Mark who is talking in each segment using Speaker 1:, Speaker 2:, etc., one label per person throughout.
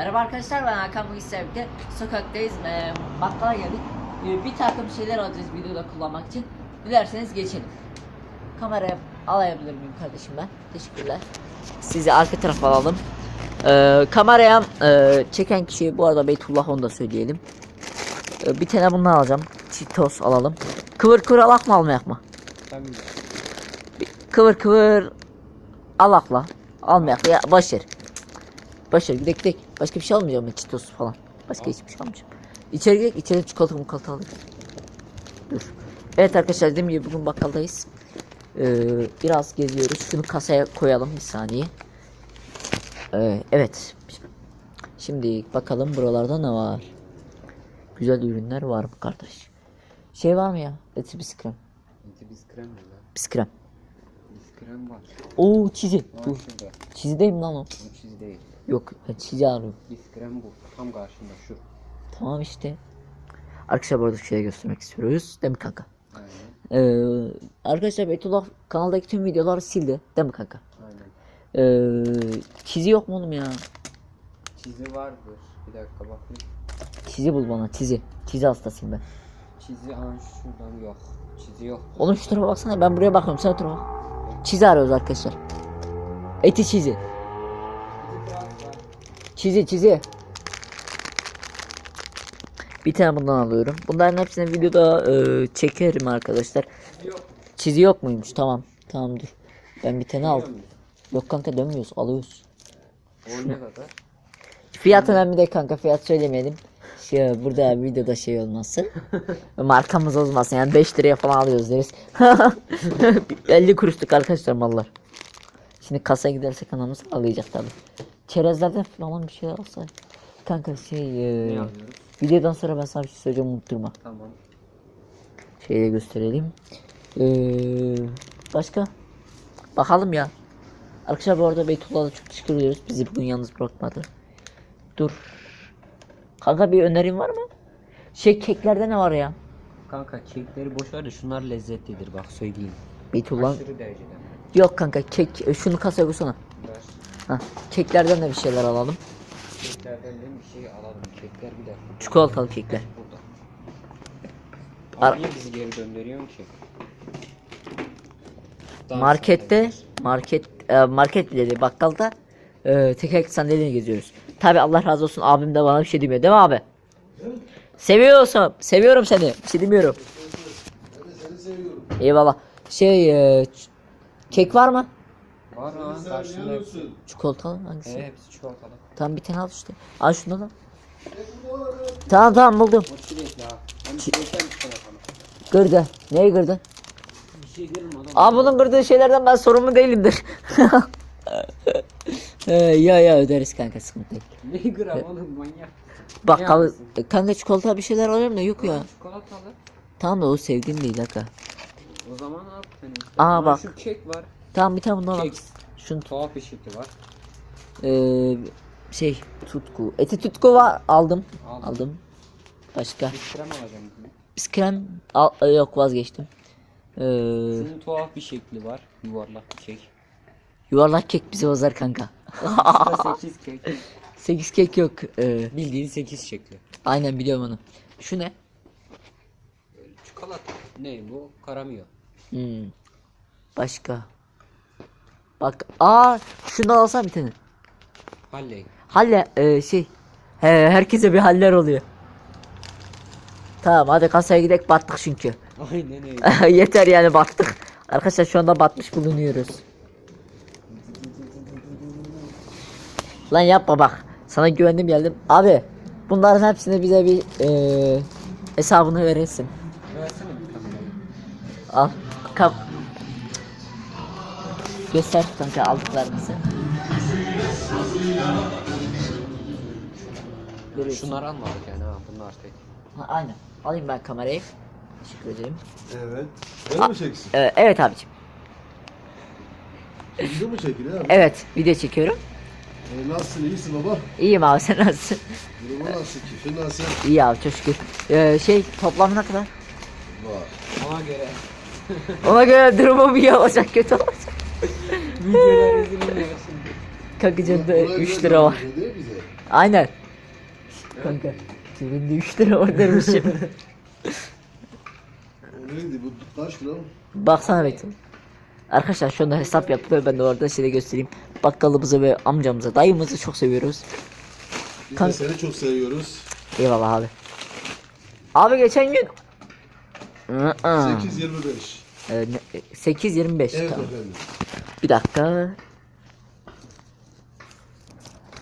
Speaker 1: Merhaba arkadaşlar ben Hakan. Bugün sizlerle sokaktayız ee, bakkala geldik Ee, bir takım şeyler alacağız videoda kullanmak için. Dilerseniz geçelim. Kameraya alayabilir miyim kardeşim ben? Teşekkürler. Sizi arka tarafa alalım. Ee, kameraya e, çeken kişi bu arada Beytullah onu da söyleyelim. Ee, bir tane bundan alacağım. Cheetos alalım. Kıvır kıvır alak mı almayak mı? Kıvır kıvır alakla. Almayak. Ya başır başır gidek gidek başka bir şey almayacağım ben Cheetos falan. Başka hiçbir şey almayacağım. İçeri gidek içeri çikolata mukolata alırız dur. Evet arkadaşlar dediğim gibi bugün bakkaldayız. Ee, biraz geziyoruz. Şunu kasaya koyalım bir saniye. Ee, evet. Şimdi bakalım buralarda ne var? Güzel ürünler var mı kardeş? Şey var mı ya? Eti biskrem
Speaker 2: Eti biz krem mi lan?
Speaker 1: biskrem
Speaker 2: Biz krem var.
Speaker 1: Oo çizi.
Speaker 2: Var
Speaker 1: dur. çizi mi lan o.
Speaker 2: Bu çiz değil.
Speaker 1: Yok ben çizi arıyorum.
Speaker 2: Biz krem bu. Tam karşında şu.
Speaker 1: Tamam işte. Arkadaşlar bu arada göstermek istiyoruz. Değil mi kanka?
Speaker 2: Aynen.
Speaker 1: Ee, arkadaşlar Beytullah kanaldaki tüm videoları sildi. Değil mi kanka?
Speaker 2: Aynen.
Speaker 1: Ee, çizi yok mu oğlum ya?
Speaker 2: Çizi vardır. Bir dakika bakayım.
Speaker 1: Çizi bul bana çizi. Çizi hastasıyım ben.
Speaker 2: Çizi an şuradan yok. Çizi yok.
Speaker 1: Oğlum şu tarafa baksana ben buraya bakıyorum sen o tarafa. Çizi arıyoruz arkadaşlar. Eti çizi. Çizi çizi. Bir tane bundan alıyorum. Bunların hepsini videoda e, çekerim arkadaşlar.
Speaker 2: Yok.
Speaker 1: Çizi yok muymuş? Tamam. Tamam dur. Ben bir tane aldım.
Speaker 2: Musun?
Speaker 1: Yok kanka dönmüyoruz. Alıyoruz.
Speaker 2: Kadar?
Speaker 1: Fiyat önemli değil kanka. Fiyat söylemeyelim. Şey, burada videoda şey olmasın. Markamız olmasın. Yani 5 liraya falan alıyoruz deriz. 50 kuruşluk arkadaşlar mallar. Şimdi kasaya gidersek anamız alacak tabi. Çerezlerden falan bir şey alsa. Kanka şey e,
Speaker 2: alıyoruz?
Speaker 1: videodan sonra ben sana bir şey söyleyeceğim unutturma.
Speaker 2: Tamam.
Speaker 1: Şöyle gösterelim. Ee, başka? Bakalım ya. Arkadaşlar bu arada Beytullah'a çok teşekkür ediyoruz. Bizi bugün yalnız bırakmadı. Dur. Kanka bir önerin var mı? Şey keklerde ne var ya?
Speaker 2: Kanka kekleri boş ver de şunlar lezzetlidir bak söyleyeyim.
Speaker 1: Beytullah.
Speaker 2: Aşırı derecede.
Speaker 1: Yok kanka kek. e, Şunu kasaya koysana. Ha, keklerden de bir şeyler alalım.
Speaker 2: Keklerden de bir şey alalım. Kekler bir dakika.
Speaker 1: Çikolatalı kekler.
Speaker 2: Burada. Abi niye bizi geri döndürüyorsun ki? Daha
Speaker 1: Markette market e, market değil, bakkalda e, tekerlekli sandalyeyle geziyoruz. Tabi Allah razı olsun abim de bana bir şey demiyor değil mi abi? Seviyorsun. Seviyorum seni. Bir şey demiyorum. Eyvallah. Şey e, kek var mı?
Speaker 2: Var ha karşında hepsi.
Speaker 1: Çikolatalı hangisi?
Speaker 2: Ee, hepsi çikolatalı.
Speaker 1: Tamam bir tane al işte. Al şunu da. Tamam tamam buldum.
Speaker 2: O çilekli ha. Çilekten çikolatalı.
Speaker 1: Kırdı. Neyi kırdı?
Speaker 2: Bir şey adam.
Speaker 1: Abi bunun kırdığı şeylerden ben sorumlu değilimdir. Ee, ya ya öderiz kanka sıkıntı değil.
Speaker 2: Ne gram oğlum manyak.
Speaker 1: Bakkal
Speaker 2: yapmışsın?
Speaker 1: kanka çikolata bir şeyler alıyorum da yok ya.
Speaker 2: Çikolatalı.
Speaker 1: Tamam da o sevdiğim değil kanka.
Speaker 2: O zaman al sen işte.
Speaker 1: Aa,
Speaker 2: Ama
Speaker 1: bak.
Speaker 2: Şu kek var.
Speaker 1: Tamam bir tane bundan.
Speaker 2: Kek.
Speaker 1: Şunu
Speaker 2: Tuhaf bir şekli var.
Speaker 1: Ee, şey tutku. Eti tutku var aldım.
Speaker 2: Aldım.
Speaker 1: Aldım. Başka.
Speaker 2: Bir krem alacağım. bugün.
Speaker 1: Biskrem al, e, yok vazgeçtim. Ee,
Speaker 2: Şunun tuhaf bir şekli var. Yuvarlak bir kek.
Speaker 1: yuvarlak kek bizi bozar kanka.
Speaker 2: Şurada 8 kek.
Speaker 1: 8 kek yok. Ee,
Speaker 2: Bildiğin 8 şekli.
Speaker 1: aynen biliyorum onu. Şu ne?
Speaker 2: Böyle Çikolata. Ne bu? Karamıyor.
Speaker 1: Hmm. Başka. Bak aa şunu alsam bir tane.
Speaker 2: Halley.
Speaker 1: Halle e, şey he, herkese bir haller oluyor. Tamam hadi kasaya gidelim battık çünkü.
Speaker 2: Aynen öyle.
Speaker 1: Yeter yani battık. Arkadaşlar şu anda batmış bulunuyoruz. Lan yapma bak. Sana güvendim geldim. Abi bunların hepsini bize bir e, hesabını verirsin.
Speaker 2: Versene bir.
Speaker 1: Al. Kap. Göster kanka aldıklarınızı. Görüyorsun.
Speaker 2: Şunları almadık yani ha bunlar tek.
Speaker 1: Ha, aynen. Alayım ben kamerayı. Teşekkür ederim.
Speaker 3: Evet. Öyle mi çeksin?
Speaker 1: Ee, evet abicim.
Speaker 3: Video mu çekiliyor abi?
Speaker 1: Evet video çekiyorum.
Speaker 3: E, nasılsın? İyisin baba?
Speaker 1: İyiyim abi sen nasılsın?
Speaker 3: Durumu nasıl? Keyfin nasıl?
Speaker 1: İyi abi çok şükür. Ee, şey toplam ne kadar?
Speaker 3: Var.
Speaker 2: Ona göre.
Speaker 1: Ona göre durumum iyi olacak kötü olacak.
Speaker 2: Videolar.
Speaker 1: Kankacığım
Speaker 3: Buna göre
Speaker 1: 3 lira var. Aynen. Kanka. Cebinde 3 lira oynarmış şimdi.
Speaker 3: O neydi bu kaç lira?
Speaker 1: Baksana bekle. Arkadaşlar şu anda hesap yapıyor. Ben de orada size göstereyim. Bakkalımızı ve amcamızı, dayımızı çok seviyoruz.
Speaker 3: Biz
Speaker 1: Kan-
Speaker 3: de seni çok seviyoruz.
Speaker 1: Eyvallah abi. Abi geçen gün Iı,
Speaker 3: 8.25.
Speaker 1: Ee, ne- 8.25
Speaker 3: Evet
Speaker 1: tamam.
Speaker 3: efendim.
Speaker 1: Bir dakika.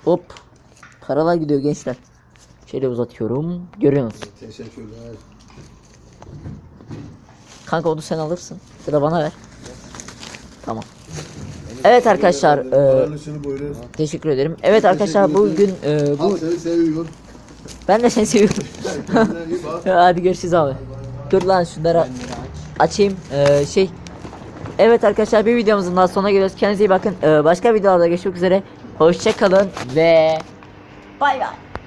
Speaker 1: Hop. Paralar gidiyor gençler. Şöyle uzatıyorum. Görüyorsunuz.
Speaker 3: Teşekkürler.
Speaker 1: Kanka onu sen alırsın. Ya da bana ver. Tamam. Evet arkadaşlar. e, teşekkür ederim. Evet arkadaşlar bugün e, bu
Speaker 3: seni seviyorum.
Speaker 1: ben de seni seviyorum. Hadi görüşürüz abi. Dur lan şunları açayım. Ee, şey. Evet arkadaşlar bir videomuzun daha sonuna geliyoruz. Kendinize iyi bakın. Ee, başka videolarda görüşmek üzere. Hoşça kalın ve bay bay.